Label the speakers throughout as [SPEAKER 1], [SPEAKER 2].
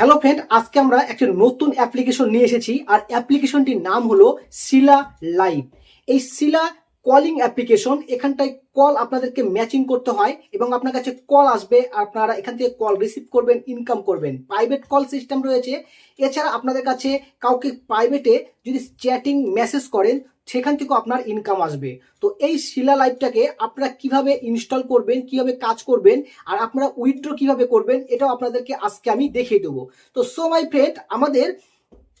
[SPEAKER 1] Hello friend আজকে আমরা একটা নতুন অ্যাপ্লিকেশন নিয়ে এসেছি। আর অ্যাপ্লিকেশনটির নাম হলো শিলা লাইভ এই শিলা কলিং অ্যাপ্লিকেশন এখানটায় কল আপনাদেরকে ম্যাচিং করতে হয় এবং আপনার কাছে কল আসবে, আপনারা এখান থেকে কল রিসিভ করবেন ইনকাম করবেন। প্রাইভেট কল সিস্টেম রয়েছে। এছাড়া আপনাদের কাছে কাউকে প্রাইভেটে যদি চ্যাটিং মেসেজ করেন, সেখান থেকেও আপনার ইনকাম আসবে। তো এই শিলা লাইভটাকে আপনারা কীভাবে ইনস্টল করবেন, কীভাবে কাজ করবেন, আর আপনারা উইথড্র কীভাবে করবেন, এটাও আপনাদেরকে আজকে আমি দেখিয়ে দেবো। তো সো মাই ফ্রেন্ড আমাদের,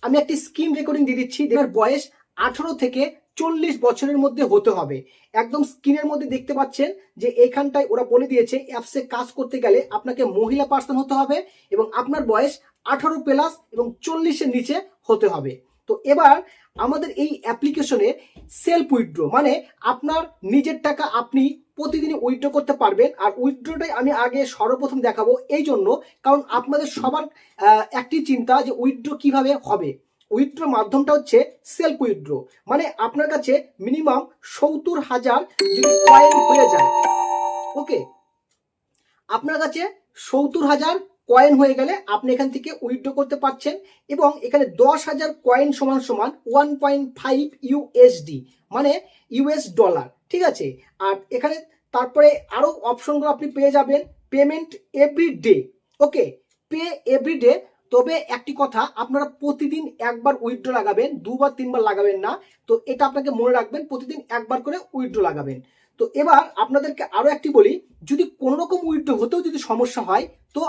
[SPEAKER 1] আমি একটি স্ক্রিন রেকর্ডিং দিয়ে দিচ্ছি। বয়স আঠারো থেকে চল্লিশ বছরের মধ্যে হতে হবে। একদম স্ক্রিনের মধ্যে দেখতে পাচ্ছেন যে এইখানটায় ওরা বলে দিয়েছে, অ্যাপসে কাজ করতে গেলে আপনাকে মহিলা পার্সন হতে হবে এবং আপনার বয়স আঠারো প্লাস এবং চল্লিশের নিচে হতে হবে। তো এবার আমাদের এই অ্যাপ্লিকেশনে সেলফ উইথড্র মানে আপনার নিজের টাকা আপনি প্রতিদিনই উইথড্র করতে পারবেন। আর উইথড্রটাই আমি আগে সর্বপ্রথম দেখাবো এই জন্য কারণ আপনাদের সবার একটি চিন্তা যে উইথড্র কীভাবে হবে। উইথড্র মাধ্যমটা হচ্ছে সেলফ উইথড্র মানে আপনার কাছে মিনিমাম সত্তর হাজার যদি কয়েন হয়ে যায় ওকে আপনার কাছে সত্তর হাজার কয়েন হয়ে গেলে আপনি এখান থেকে উইথড্র করতে পারছেন এবং এখানে দশ হাজার কয়েন সমান সমান ওয়ান পয়েন্ট ফাইভ ইউএসডি মানে ইউএস ডলার ঠিক আছে? আর এখানে তারপরে আরও অপশনগুলো আপনি পেয়ে যাবেন payment every day okay pay every day তবে একটি কথা, আপনারা প্রতিদিন একবার উইড্রো লাগাবেন, দুবার, তিনবার লাগাবেন না। তো এটা আপনাকে মনে রাখবেন, প্রতিদিন একবার করে উইড্রো লাগাবেন। তো এবার আপনাদেরকে আরও একটি বলি, যদি কোনো রকম হতেও যদি সমস্যা হয়, তো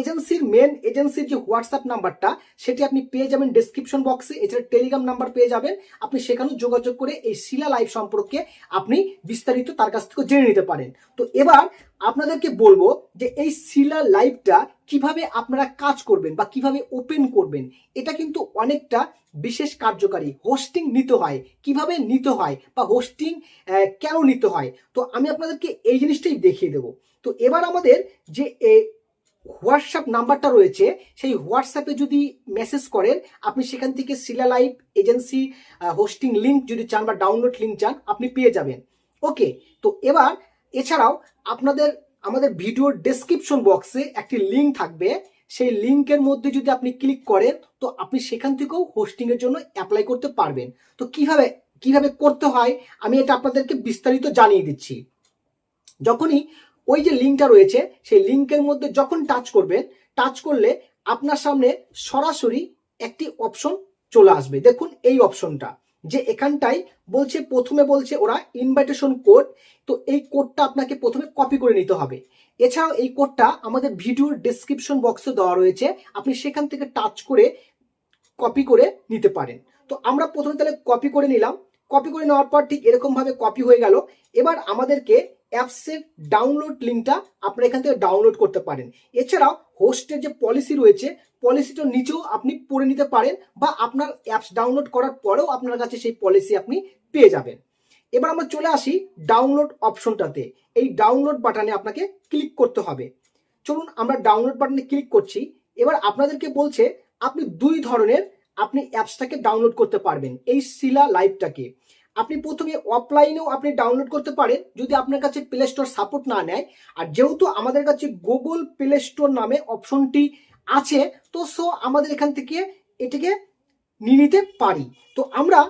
[SPEAKER 1] এজেন্সির মেন এজেন্সির যে হোয়াটসঅ্যাপ নাম্বারটা সেটি আপনি পেয়ে যাবেন ডেসক্রিপশন বক্সে এছাড়া টেলিগ্রাম নাম্বার পেয়ে যাবেন। আপনি সেখানেও যোগাযোগ করে এই শিলা লাইভ সম্পর্কে আপনি বিস্তারিত তার কাছ থেকে জেনে নিতে পারেন। তো এবার আপনাদেরকে বলব যে এই শিলা লাইভটা কীভাবে আপনারা কাজ করবেন বা কীভাবে ওপেন করবেন, এটা কিন্তু অনেকটা বিশেষ কার্যকারী। হোস্টিং নিতে হয়। কীভাবে নিতে হয় বা হোস্টিং কেন নিতে হয়? তো আমি আপনাদেরকে এই জিনিসটাই দেখিয়ে দেবো। তো এবার আমাদের যে হোয়াটসঅ্যাপ নাম্বারটা রয়েছে, সেই হোয়াটসঅ্যাপে যদি মেসেজ করেন, আপনি সেখান থেকে Shila live agency hosting link যদি চান বা ডাউনলোড লিঙ্ক চান, আপনি পেয়ে যাবেন। ওকে তো এবার এছাড়াও আপনাদের, আমাদের ভিডিওর ডেসক্রিপশন বক্সে একটি লিঙ্ক থাকবে। সেই লিঙ্কের মধ্যে যদি আপনি ক্লিক করেন, তো আপনি সেখান থেকেও হোস্টিংয়ের জন্য অ্যাপ্লাই করতে পারবেন। তো কীভাবে কীভাবে করতে হয়, আমি এটা আপনাদেরকে বিস্তারিত জানিয়ে দিচ্ছি। যখনই ওই যে লিঙ্কটা রয়েছে, সেই লিঙ্কের মধ্যে যখন টাচ করবেন টাচ করলে আপনার সামনে সরাসরি একটি অপশন চলে আসবে। দেখুন এই অপশনটা যে এখানটাই বলছে, প্রথমে বলছে ওরা ইনভাইটেশন কোড তো এই কোডটা আপনাকে প্রথমে কপি করে নিতে হবে। এছাড়াও এই কোডটা আমাদের ভিডিওর ডেসক্রিপশন বক্সে দেওয়া রয়েছে, আপনি সেখান থেকে টাচ করে কপি করে নিতে পারেন। তো আমরা প্রথমে তাহলে কপি করে নিলাম। কপি করে নেওয়ার পর ঠিক এরকমভাবে কপি হয়ে গেল। এবার আমাদেরকে অ্যাপসের ডাউনলোড লিঙ্কটা আপনারা এখান থেকে ডাউনলোড করতে পারেন। এছাড়াও হোস্টের যে পলিসি রয়েছে পলিসিটার নিচেও আপনি পড়ে নিতে পারেন বা আপনার অ্যাপস ডাউনলোড করার পরেও আপনার কাছে সেই পলিসি আপনি পেয়ে যাবেন। এবার আমরা চলে আসি ডাউনলোড অপশনটাতে এই ডাউনলোড বাটনে আপনাকে ক্লিক করতে হবে। চলুন আমরা ডাউনলোড বাটনে ক্লিক করছি। এবার আপনাদেরকে বলছে, আপনি দুই ধরনের আপনি অ্যাপসটাকে ডাউনলোড করতে পারবেন, এই শিলা লাইভটাকে আপনি প্রথমে অফলাইনেও আপনি ডাউনলোড করতে পারেন, যদি আপনার কাছে প্লে স্টোর সাপোর্ট না নেয়। আর যেহেতু আমাদের কাছে গুগল প্লে স্টোর নামে অপশনটি আছে, তো সো আমাদের এখান থেকে এটিকে নিয়ে নিতে পারি। তো আমরা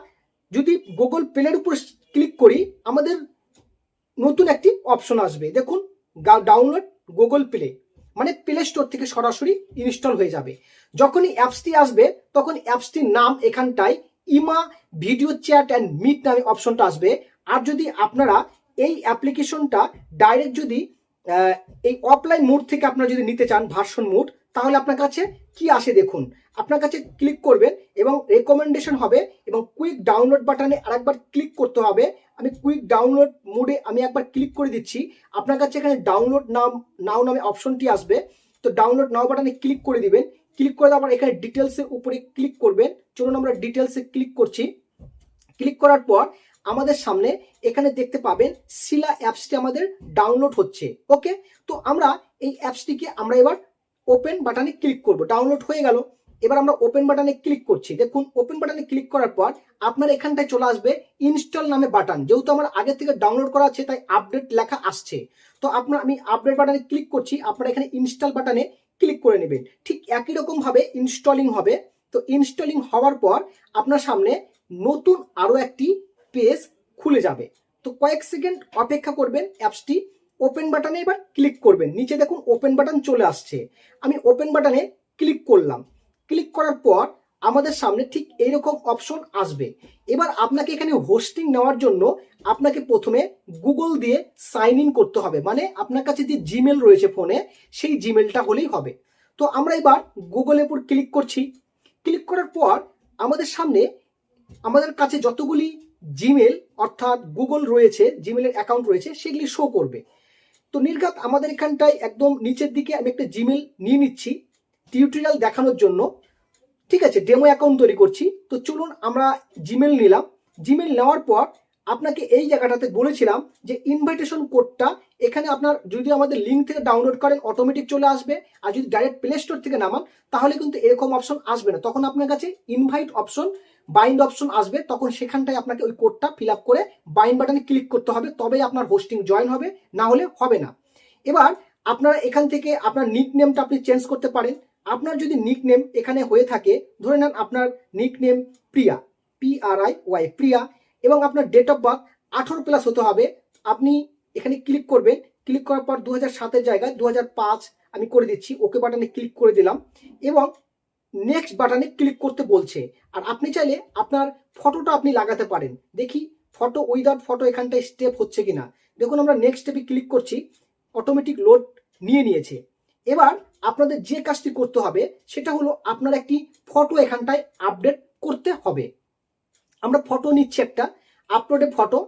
[SPEAKER 1] যদি গুগল প্লের উপর ক্লিক করি, আমাদের নতুন একটি অপশন আসবে। দেখুন ডাউনলোড গুগল প্লে মানে প্লে স্টোর থেকে সরাসরি ইনস্টল হয়ে যাবে। যখনই অ্যাপসটি আসবে, তখন অ্যাপসটির নাম এখানটায় ইমা, ভিডিও চ্যাট অ্যান্ড মিট নামে অপশনটা আসবে। আর যদি আপনারা এই অ্যাপ্লিকেশনটা ডাইরেক্ট যদি এই অফলাইন মোড থেকে আপনারা যদি নিতে চান ভার্সন মোড তাহলে আপনার কাছে কি আসে দেখুন। আপনার কাছে ক্লিক করবেন এবং রেকমেন্ডেশন হবে এবং কুইক ডাউনলোড বাটনে আরেকবার ক্লিক করতে হবে। আমি কুইক ডাউনলোড মোডে আমি একবার ক্লিক করে দিচ্ছি। আপনার কাছে এখানে ডাউনলোড নাম নাও নামে অপশনটি আসবে। তো ডাউনলোড নাও বাটনে ক্লিক করে দিবেন। ক্লিক করে পর এখানে ডিটেলসের উপরে ক্লিক করবেন। চলুন আমরা ডিটেলসে ক্লিক করছি। ক্লিক করার পর আমাদের সামনে এখানে দেখতে পাবেন শিলা অ্যাপসটি আমাদের ডাউনলোড হচ্ছে। ওকে তো আমরা এই অ্যাপসটিকে আমরা এবার ওপেন বাটনে ক্লিক করব। ডাউনলোড হয়ে গেল। এবার আমরা ওপেন বাটনে ক্লিক করছি। দেখুন ওপেন বাটনে ক্লিক করার পর আপনার এখানটায় চলে আসবে ইনস্টল নামে বাটন যেহেতু আমার আগে থেকে ডাউনলোড করা আছে, তাই আপডেট লেখা আসছে। তো আপনার, আমি আপডেট বাটনে ক্লিক করছি। আপনার এখানে ইনস্টল বাটনে ক্লিক করে নেবেন। ঠিক একই রকমভাবে ইনস্টলিং হবে। তো ইনস্টলিং হওয়ার পর আপনার সামনে নতুন আরও একটি পেজ খুলে যাবে। তো কয়েক সেকেন্ড অপেক্ষা করবেন অ্যাপসটি। ওপেন বাটনে এবার ক্লিক করবেন। নিচে দেখুন ওপেন বাটন চলে আসছে। আমি ওপেন বাটনে ক্লিক করলাম। ক্লিক করার পর আমাদের সামনে ঠিক এইরকম অপশন আসবে। এবার আপনাকে এখানে হোস্টিং নেওয়ার জন্য আপনাকে প্রথমে গুগল দিয়ে সাইন ইন করতে হবে। মানে আপনার কাছে যে জিমেল রয়েছে ফোনে সেই জিমেলটা হলেই হবে। তো আমরা এবার গুগলের উপর ক্লিক করছি। ক্লিক করার পর আমাদের সামনে আমাদের কাছে যতগুলি জিমেল অর্থাৎ গুগল রয়েছে জিমেলের অ্যাকাউন্ট রয়েছে, সেগুলি শো করবে। তো নির্ঘাত আমাদের এখানটায় একদম নিচের দিকে আমি একটা জিমেল নিয়ে নিচ্ছি। টিউটোরিয়াল দেখানোর জন্য ঠিক আছে ডেমো অ্যাকাউন্ট তৈরি করছি। তো চলুন আমরা জিমেল নিলাম। জিমেল নেওয়ার পর আপনাকে এই জায়গাটাতে বলেছিলাম যে ইনভাইটেশন কোডটা এখানে আপনার যদি আমাদের লিঙ্ক থেকে ডাউনলোড করেন অটোমেটিক চলে আসবে। আর যদি ডাইরেক্ট প্লে স্টোর থেকে নামান, তাহলে কিন্তু এরকম অপশন আসবে না। তখন আপনার কাছে ইনভাইট অপশন বাইন্ড অপশন আসবে। তখন সেখানটায় আপনাকে ওই কোডটা ফিল আপ করে বাইন্ড বাটনে ক্লিক করতে হবে। তবেই আপনার হোস্টিং জয়েন হবে, না হলে হবে না। এবার আপনারা এখান থেকে আপনার নিক নেমটা আপনি চেঞ্জ করতে পারেন। আপনার যদি নিক নেম এখানে হয়ে থাকে, ধরে নেন আপনার nick name Priya P R I Y Priya, এবং আপনার ডেট অফ বার্থ আঠারো প্লাস হতে হবে, আপনি এখানে ক্লিক করবেন ক্লিক করার পর দু হাজার সাতের জায়গায় দু হাজার পাঁচ আমি করে দিচ্ছি ওকে বাটনে ক্লিক করে দিলাম, এবং নেক্সট বাটনে ক্লিক করতে বলছে, আর আপনি চাইলে আপনার ফটোটা আপনি লাগাতে পারেন, দেখি ফটো উইদাউট ফটো এখানটায় স্টেপ হচ্ছে কিনা, দেখুন আমরা নেক্সট স্টেপে ক্লিক করছি অটোমেটিক লোড নিয়ে নিয়েছে, এবার আপনাদের যে কাজটি করতে হবে, সেটা হলো আপনার একটি ফটো এখানটায় আপডেট করতে হবে। আমরা ফটো নিচ্ছি একটা আপলোডে ফটো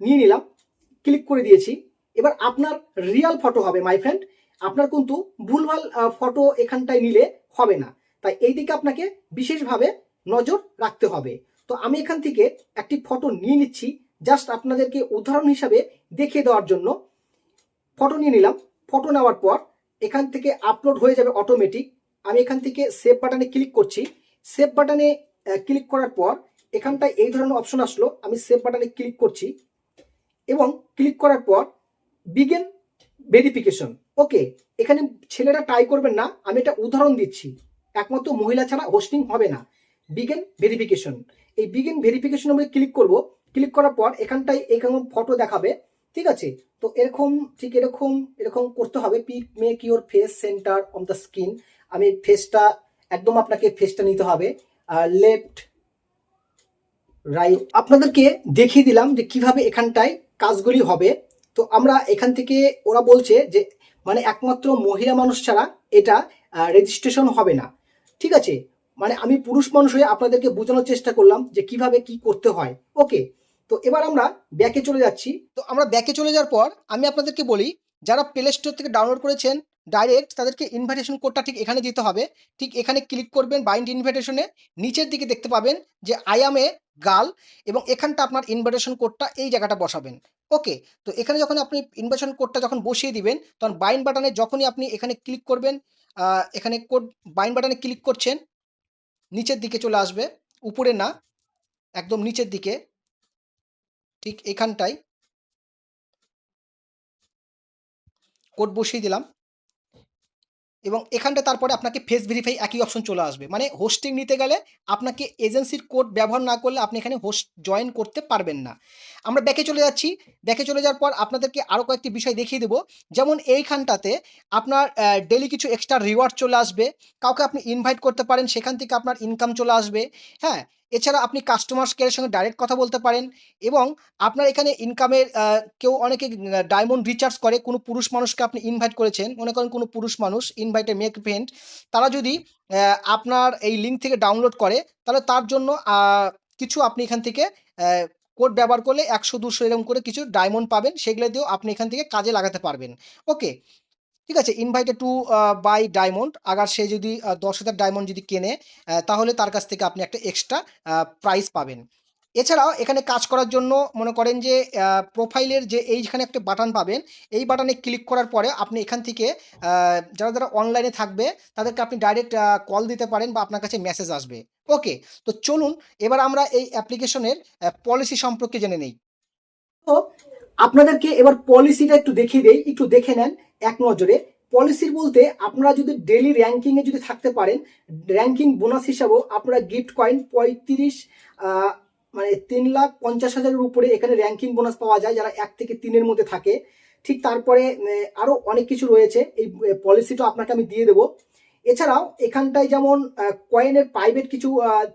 [SPEAKER 1] নিয়ে নিলাম ক্লিক করে দিয়েছি। এবার আপনার রিয়াল ফটো হবে মাই ফ্রেন্ড আপনার কিন্তু ভুলভাল ফটো এখানটায় নিলে হবে না। তাই এই দিকে আপনাকে বিশেষভাবে নজর রাখতে হবে। তো আমি এখান থেকে একটি ফটো নিয়ে নিচ্ছি জাস্ট আপনাদেরকে উদাহরণ হিসাবে দেখিয়ে দেওয়ার জন্য। ফটো নিয়ে নিলাম। ফটো নেওয়ার পর এখান থেকে আপলোড হয়ে যাবে অটোমেটিক আমি এখান থেকে সেভ বাটনে ক্লিক করছি। সেভ বাটনে ক্লিক করার পর এখানটায় এই ধরনের অপশন আসলো। আমি সেভ বাটনে ক্লিক করছি এবং ক্লিক করার পর বিগেন ভেরিফিকেশন ওকে এখানে ছেলেরা ট্রাই করবেন না। আমি এটা উদাহরণ দিচ্ছি। একমাত্র মহিলা ছাড়া হোস্টিং হবে না। বিগেন ভেরিফিকেশন এই বিগেন ভেরিফিকেশন আমি ক্লিক করব। ক্লিক করার পর এখানটায় এখানে ফটো দেখাবে। ঠিক আছে? তো এরকম, ঠিক এরকম এরকম করতে হবে। Pick make your face center on the skin আমি ফেসটা একদম আপনাকে ফেসটা নিতে হবে। লেফট রাইট আপনাদেরকে দেখিয়ে দিলাম যে কীভাবে এখানটায় কাজগুলি হবে। তো আমরা এখান থেকে, ওরা বলছে যে মানে একমাত্র মহিলা মানুষ ছাড়া এটা রেজিস্ট্রেশন হবে না। ঠিক আছে? মানে আমি পুরুষ মানুষ হয়ে আপনাদেরকে বোঝানোর চেষ্টা করলাম যে কীভাবে কি করতে হয়। ওকে তো এবার আমরা ব্যাকে চলে যাচ্ছি। তো আমরা ব্যাকে চলে যাওয়ার পর আমি আপনাদেরকে বলি, যারা প্লে স্টোর থেকে ডাউনলোড করেছেন ডাইরেক্ট তাদেরকে ইনভাইটেশন কোডটা ঠিক এখানে দিতে হবে। ঠিক এখানে ক্লিক করবেন বাইন্ড ইনভাইটেশনে নিচের দিকে দেখতে পাবেন যে আই গার্ল এবং এখানটা আপনার ইনভাইটেশন কোডটা এই জায়গাটা বসাবেন। ওকে তো এখানে যখন আপনি ইনভাইটেশন কোডটা যখন বসিয়ে দিবেন, তখন বাইন্ড বাটনে যখনই আপনি এখানে ক্লিক করবেন এখানে কোড বাইন্ড বাটনে ক্লিক করছেন, নিচের দিকে চলে আসবে, উপরে না, একদম নিচের দিকে। ঠিক এখানটায় কোড বসিয়ে দিলাম এবং এখানটা তারপরে আপনাকে ফেস ভেরিফাই একই অপশন চলে আসবে। মানে হোস্টিং নিতে গেলে আপনাকে এজেন্সির কোড ব্যবহার না করলে আপনি এখানে হোস্ট জয়েন করতে পারবেন না। আমরা ব্যাকে চলে যাচ্ছি। ব্যাকে চলে যাওয়ার পর আপনাদেরকে আরও কয়েকটি বিষয় দেখিয়ে দেবো। যেমন এইখানটাতে আপনার ডেলি কিছু এক্সট্রা রিওয়ার্ড চলে আসবে। কাউকে আপনি ইনভাইট করতে পারেন, সেখান থেকে আপনার ইনকাম চলে আসবে। হ্যাঁ এছাড়া আপনি কাস্টমার কেয়ারের সঙ্গে ডাইরেক্ট কথা বলতে পারেন এবং আপনার এখানে ইনকামের কেউ অনেকে ডায়মন্ড রিচার্জ করে, কোনো পুরুষ মানুষকে আপনি ইনভাইট করেছেন, মনে করেন কোনো পুরুষ মানুষ ইনভাইটে মেক ফ্রেন্ড তারা যদি আপনার এই লিঙ্ক থেকে ডাউনলোড করে, তাহলে তার জন্য কিছু আপনি এখান থেকে কোড ব্যবহার করলে একশো, দুশো এরকম করে কিছু ডায়মন্ড পাবেন, সেগুলো দিয়েও আপনি এখান থেকে কাজে লাগাতে পারবেন। ওকে ঠিক আছে ইনভাইটে টু বাই ডায়মন্ড আগার সে যদি দশ হাজার ডায়মন্ড যদি কেনে তাহলে তার কাছ থেকে আপনি একটা এক্সট্রা প্রাইস পাবেন। এছাড়াও এখানে কাজ করার জন্য মনে করেন যে প্রোফাইলের যে এইখানে একটা বাটন পাবেন, এই বাটনে ক্লিক করার পরে আপনি এখান থেকে যারা যারা অনলাইনে থাকবে, তাদেরকে আপনি ডাইরেক্ট কল দিতে পারেন বা আপনার কাছে মেসেজ আসবে। ওকে তো চলুন, এবার আমরা এই অ্যাপ্লিকেশনের পলিসি সম্পর্কে জেনে নেই। তো আপনাদেরকে এবার পলিসিটা একটু দেখিয়ে দেই একটু দেখে নেন এক নজরে। পলিসির বলতে আপনারা যদি ডেলি র্যাঙ্কিংয়ে যদি থাকতে পারেন র্যাঙ্কিং বোনাস হিসাবেও আপনারা গিফট কয়েন পঁয়ত্রিশ মানে তিন লাখ পঞ্চাশ হাজারের উপরে এখানে র্যাঙ্কিং বোনাস পাওয়া যায় যারা এক থেকে তিনের মধ্যে থাকে। ঠিক তারপরে আহ, আরও অনেক কিছু রয়েছে। এই পলিসিটা আপনাকে আমি দিয়ে দেবো। এছাড়াও এখানটায় যেমন কয়েনের প্রাইভেট কিছু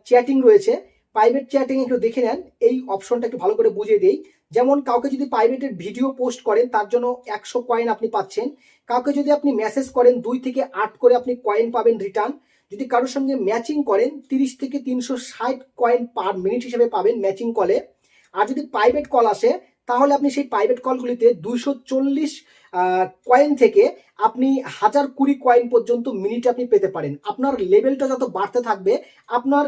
[SPEAKER 1] চ্যাটিং রয়েছে। প্রাইভেট চ্যাটিং একটু দেখে নেন। এই অপশনটা একটু ভালো করে বুঝিয়ে দিই। যেমন কাউকে যদি প্রাইভেটের ভিডিও পোস্ট করেন, তার জন্য একশো কয়েন আপনি পাচ্ছেন। কাউকে যদি আপনি মেসেজ করেন, দুই থেকে আট করে আপনি কয়েন পাবেন রিটার্ন যদি কারোর সঙ্গে ম্যাচিং করেন, তিরিশ থেকে তিনশো ষাট কয়েন পার মিনিট হিসেবে পাবেন ম্যাচিং কলে আর যদি প্রাইভেট কল আসে, তাহলে আপনি সেই প্রাইভেট কলগুলিতে দুইশো চল্লিশ কয়েন থেকে আপনি হাজার কুড়ি কয়েন পর্যন্ত মিনিটে আপনি পেতে পারেন। আপনার লেভেলটা যত বাড়তে থাকবে, আপনার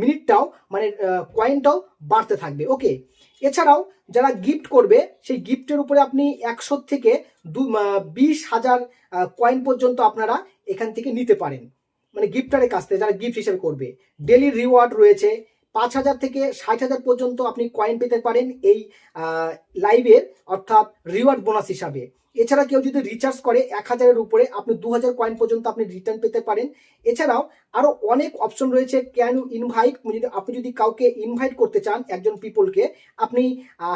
[SPEAKER 1] মিনিটটাও মানে কয়েনটাও বাড়তে থাকবে ওকে এছাড়াও যারা গিফট করবে, সেই গিফটের উপরে আপনি একশো থেকে দু বিশ হাজার কয়েন পর্যন্ত আপনারা এখান থেকে নিতে পারেন। মানে গিফটারের কাছ থেকে যারা গিফট হিসেবে করবে। ডেলি রিওয়ার্ড রয়েছে, পাঁচ হাজার থেকে ষাট হাজার পর্যন্ত আপনি কয়েন পেতে পারেন এই লাইভের অর্থাৎ রিওয়ার্ড বোনাস হিসাবে। এছাড়া কেউ যদি রিচার্জ করে এক হাজারের উপরে, আপনি দু হাজার কয়েন পর্যন্ত আপনি রিটার্ন পেতে পারেন। এছাড়াও আরও অনেক অপশন রয়েছে ক্যান ইউ ইনভাইট যদি, আপনি যদি কাউকে ইনভাইট করতে চান একজন পিপলকে আপনি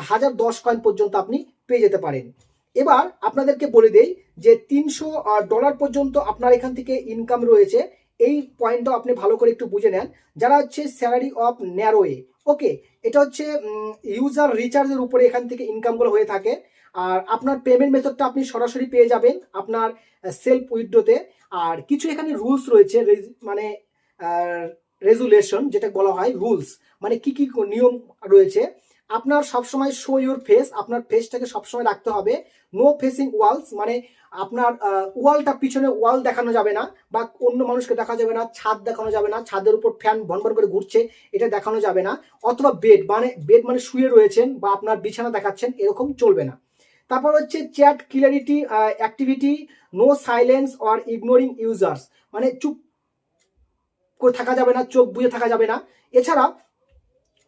[SPEAKER 1] হাজার দশ কয়েন পর্যন্ত আপনি পেয়ে যেতে পারেন। এবার আপনাদেরকে বলে দেই যে তিনশো ডলার পর্যন্ত আপনার এখান থেকে ইনকাম রয়েছে। এই পয়েন্টটাও আপনি ভালো করে একটু বুঝে নেন। যারা হচ্ছে স্যালারি অফ ন্যারোয়ে ওকে এটা হচ্ছে ইউজার রিচার্জের উপরে এখান থেকে ইনকামগুলো হয়ে থাকে। আর আপনার পেমেন্ট মেথডটা আপনি সরাসরি পেয়ে যাবেন আপনার সেলফ উইথড্রোতে আর কিছু এখানে রুলস রয়েছে মানে রেজুলেশন যেটা বলা হয় রুলস মানে কি কি নিয়ম রয়েছে। আপনার সবসময় শো ইউর ফেস আপনার ফেসটাকে সবসময় রাখতে হবে। নো ফেসিং ওয়ালস মানে আপনার ওয়ালটা পিছনে ওয়াল দেখানো যাবে না বা অন্য মানুষকে দেখা যাবে না, ছাদ দেখানো যাবে না, ছাদের উপর ফ্যান ভনভন করে ঘুরছে, এটা দেখানো যাবে না। অথবা বেড মানে বেড মানে শুয়ে রয়েছেন বা আপনার বিছানা দেখাচ্ছেন, এরকম চলবে না। তারপর হচ্ছে chat clarity activity, no silence or ignoring users. মানে চুপ করে থাকা যাবে না, চোখ বুঝে থাকা যাবে না। এছাড়া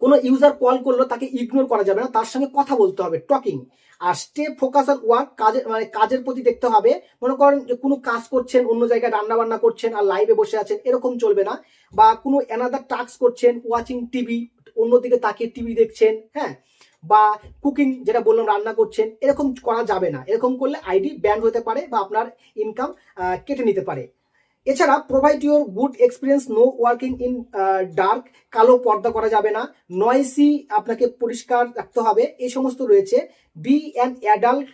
[SPEAKER 1] কোনো ইউজার কল করল, তাকে ইগনোর করা যাবে না, তার সঙ্গে কথা বলতে হবে, টকিং। আর স্টে ফোকাস আর ওয়ার্ক কাজের মানে কাজের প্রতি দেখতে হবে। মনে করেন যে কোনো কাজ করছেন, অন্য জায়গায় রান্না বান্না করছেন, আর লাইভে বসে আছেন, এরকম চলবে না। বা কোনো অ্যানাদার টাস্ক করছেন ওয়াচিং টিভি অন্যদিকে তাকিয়ে টিভি দেখছেন হ্যাঁ? বা কুকিং যেটা বললাম রান্না করছেন, এরকম করা যাবে না। এরকম করলে আইডি ব্যান হতে পারে বা আপনার ইনকাম কেটে নিতে পারে। এছাড়া provide your good experience no working in dark কালো পর্দা করা যাবে না। নয়েসি আপনাকে পরিষ্কার রাখতে হবে। এই সমস্ত রয়েছে। Be an adult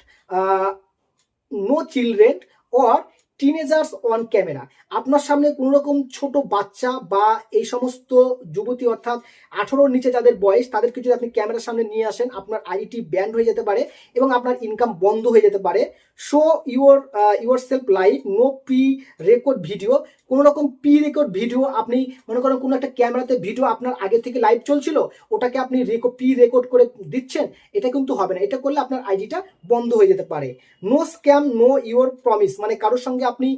[SPEAKER 1] no children or teenagers on camera আপনার সামনে কোনো রকম ছোট বাচ্চা বা এই সমস্ত যুবতী অর্থাৎ আঠারোর নিচে যাদের বয়স, তাদেরকে যদি আপনি ক্যামেরার সামনে নিয়ে আসেন, আপনার আইডিটি ব্যান্ড হয়ে যেতে পারে এবং আপনার ইনকাম বন্ধ হয়ে যেতে পারে। Show your your self live no pre record video কোনো রকম প্রি রেকর্ড ভিডিও আপনি মনে করেন কোনো একটা ক্যামেরাতে ভিডিও আপনার আগে থেকে লাইভ চলছিল, ওটাকে আপনি রেকর্ড প্রি রেকর্ড করে দিচ্ছেন, এটা কিন্তু হবে না। এটা করলে আপনার আইডিটা বন্ধ হয়ে যেতে পারে। No scam no your promise মানে কারোর সঙ্গে আপনি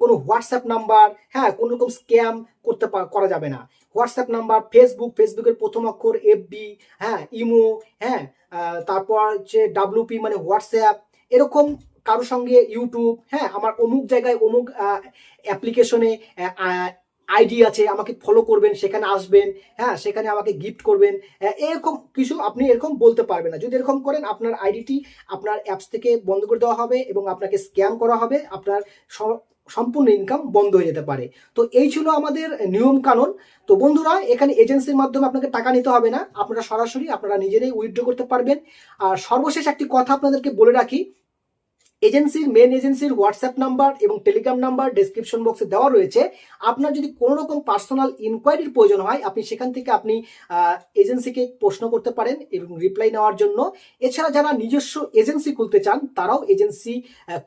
[SPEAKER 1] কোনো হোয়াটসঅ্যাপ নাম্বার হ্যাঁ কোনো রকম স্ক্যাম করতে করা যাবে না। হোয়াটসঅ্যাপ নাম্বার ফেসবুক ফেসবুকের প্রথম অক্ষর এফবি হ্যাঁ ইমো হ্যাঁ তারপর হচ্ছে ডাব্লুপি মানে হোয়াটসঅ্যাপ এরকম কারোর সঙ্গে ইউটিউব হ্যাঁ আমার অমুক জায়গায় অমুক অ্যাপ্লিকেশনে আইডি আছে, আমাকে ফলো করবেন, সেখানে আসবেন হ্যাঁ সেখানে আমাকে গিফট করবেন এরকম কিছু আপনি এরকম বলতে পারবেন না। যদি এরকম করেন, আপনার আইডিটি আপনার অ্যাপস থেকে বন্ধ করে দেওয়া হবে এবং আপনাকে স্ক্যাম করা হবে, আপনার সম্পূর্ণ ইনকাম বন্ধ হয়ে যেতে পারে। তো এই ছিল আমাদের নিয়ম কানুন। তো বন্ধুরা, এখানে এজেন্সির মাধ্যমে আপনাকে টাকা নিতে হবে না। আপনারা সরাসরি আপনারা নিজেরাই উইথড্র করতে পারবেন। আর সর্বশেষ একটি কথা আপনাদেরকে বলে রাখি এজেন্সির মেন এজেন্সির হোয়াটসঅ্যাপ নাম্বার এবং টেলিগ্রাম নাম্বার ডেসক্রিপশন বক্সে দেওয়া রয়েছে। আপনার যদি কোনো রকম পার্সোনাল ইনকোয়ারির প্রয়োজন হয়, আপনি সেখান থেকে আপনি এজেন্সিকে প্রশ্ন করতে পারেন এবং রিপ্লাই নেওয়ার জন্য। এছাড়া যারা নিজস্ব এজেন্সি খুলতে চান, তারাও এজেন্সি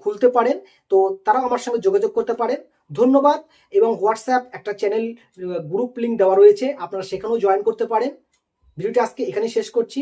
[SPEAKER 1] খুলতে পারেন। তো তারাও আমার সঙ্গে যোগাযোগ করতে পারেন। ধন্যবাদ এবং হোয়াটসঅ্যাপ একটা চ্যানেল গ্রুপ লিঙ্ক দেওয়া রয়েছে। আপনারা সেখানেও জয়েন করতে পারেন। ভিডিওটি আজকে এখানেই শেষ করছি।